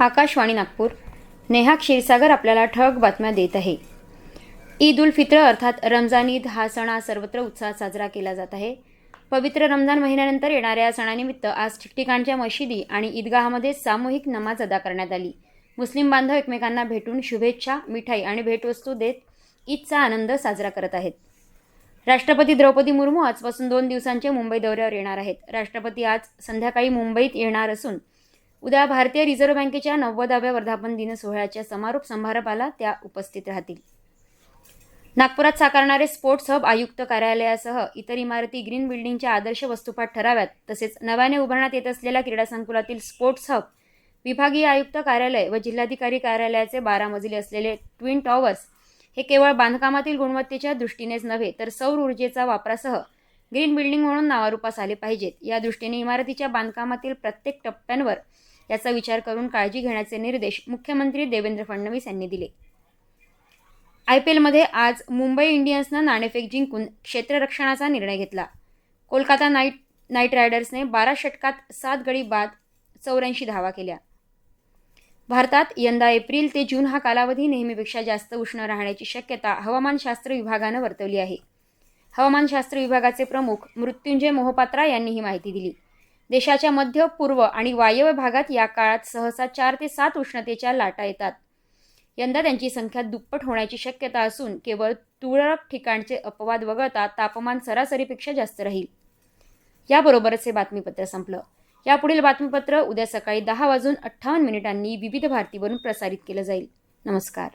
आकाशवाणी नागपूर. नेहा क्षीरसागर आपल्याला ठळक बातम्या देत आहे. ईद उल फित्र अर्थात रमजान ईद हा सण आज सर्वत्र उत्साहात साजरा केला जात आहे. पवित्र रमजान महिन्यानंतर येणाऱ्या या सणानिमित्त आज ठिकठिकाणच्या मशिदी आणि ईदगाहमध्ये सामूहिक नमाज अदा करण्यात आली. मुस्लिम बांधव एकमेकांना भेटून शुभेच्छा मिठाई आणि भेटवस्तू देत ईदचा आनंद साजरा करत आहेत. राष्ट्रपती द्रौपदी मुर्मू आजपासून दोन दिवसांचे मुंबई दौऱ्यावर येणार आहेत. राष्ट्रपती आज संध्याकाळी मुंबईत येणार असून उद्या भारतीय रिझर्व्ह बँकेच्या नव्वदाव्या वर्धापन दिन सोहळ्याच्या समारोप समारंभाला त्या उपस्थित राहतील. नागपुरात साकारणारे स्पोर्ट्स हब आयुक्त कार्यालयासह इतर इमारती ग्रीन बिल्डिंगच्या आदर्श वस्तुपाठ ठराव्यात. तसेच नव्याने उभारण्यात येत असलेल्या क्रीडा संकुलातील स्पोर्ट्स हब विभागीय आयुक्त कार्यालय व जिल्हाधिकारी कार्यालयाचे बारा मजली असलेले ट्विन टॉवर्स हे केवळ बांधकामातील गुणवत्तेच्या दृष्टीनेच नव्हे तर सौर ऊर्जेचा वापरासह ग्रीन बिल्डिंग म्हणून नावारूपास आले पाहिजेत. या दृष्टीने इमारतीच्या बांधकामातील प्रत्येक टप्प्यांवर याचा विचार करून काळजी घेण्याचे निर्देश मुख्यमंत्री देवेंद्र फडणवीस यांनी दिले. आय पी एलमध्ये आज मुंबई इंडियन्सनं नाणेफेक जिंकून क्षेत्ररक्षणाचा निर्णय घेतला. कोलकाता नाईट नाईट रायडर्सने बारा षटकात सात गडी बाद चौऱ्याऐंशी धावा केल्या. भारतात यंदा एप्रिल ते जून हा कालावधी नेहमीपेक्षा जास्त उष्ण राहण्याची शक्यता हवामानशास्त्र विभागानं वर्तवली आहे. हवामानशास्त्र विभागाचे प्रमुख मृत्युंजय मोहपात्रा यांनी ही माहिती दिली. देशाच्या मध्य पूर्व आणि वायव्य भागात या काळात सहसा चार ते सात उष्णतेच्या लाटा येतात. यंदा त्यांची संख्या दुप्पट होण्याची शक्यता असून केवळ तुरळक ठिकाणचे अपवाद वगळता तापमान सरासरीपेक्षा जास्त राहील. याबरोबरच हे बातमीपत्र संपलं. यापुढील बातमीपत्र उद्या सकाळी दहा वाजून अठ्ठावन्न मिनिटांनी विविध भारतीवरून प्रसारित केलं जाईल. नमस्कार.